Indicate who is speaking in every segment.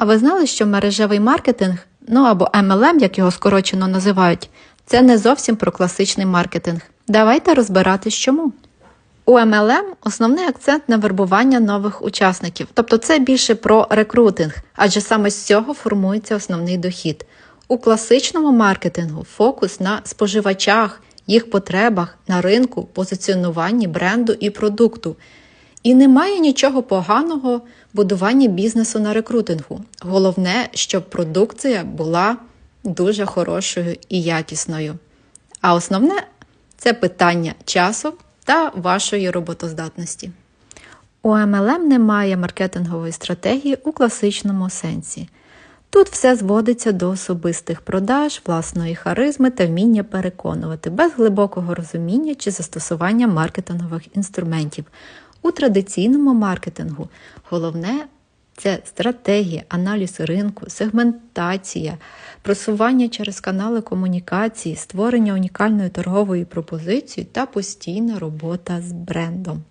Speaker 1: А ви знали, що мережевий маркетинг, ну або MLM, як його скорочено називають, це не зовсім про класичний маркетинг. Давайте розбиратись чому. У MLM основний акцент на вербування нових учасників, тобто це більше про рекрутинг, адже саме з цього формується основний дохід. У класичному маркетингу фокус на споживачах, їх потребах на ринку, позиціонуванні бренду і продукту. І немає нічого поганого в будуванні бізнесу на рекрутингу. Головне, щоб продукція була дуже хорошою і якісною. А основне це питання часу та вашої роботоздатності. У MLM немає маркетингової стратегії у класичному сенсі. Тут все зводиться до особистих продаж, власної харизми та вміння переконувати без глибокого розуміння чи застосування маркетингових інструментів. У традиційному маркетингу головне це стратегія, аналіз ринку, сегментація, просування через канали комунікації, створення унікальної торгової пропозиції та постійна робота з брендом.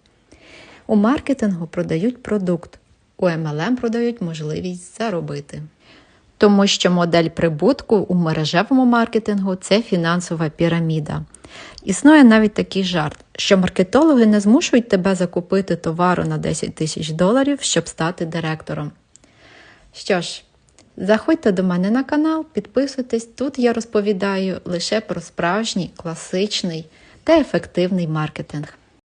Speaker 1: У маркетингу продають продукт, у MLM продають можливість заробити. Тому що модель прибутку у мережевому маркетингу це фінансова піраміда. Існує навіть такий жарт, що маркетологи не змушують тебе закупити товару на 10 тисяч доларів, щоб стати директором. Що ж, заходьте до мене на канал, підписуйтесь. Тут я розповідаю лише про справжній, класичний та ефективний маркетинг.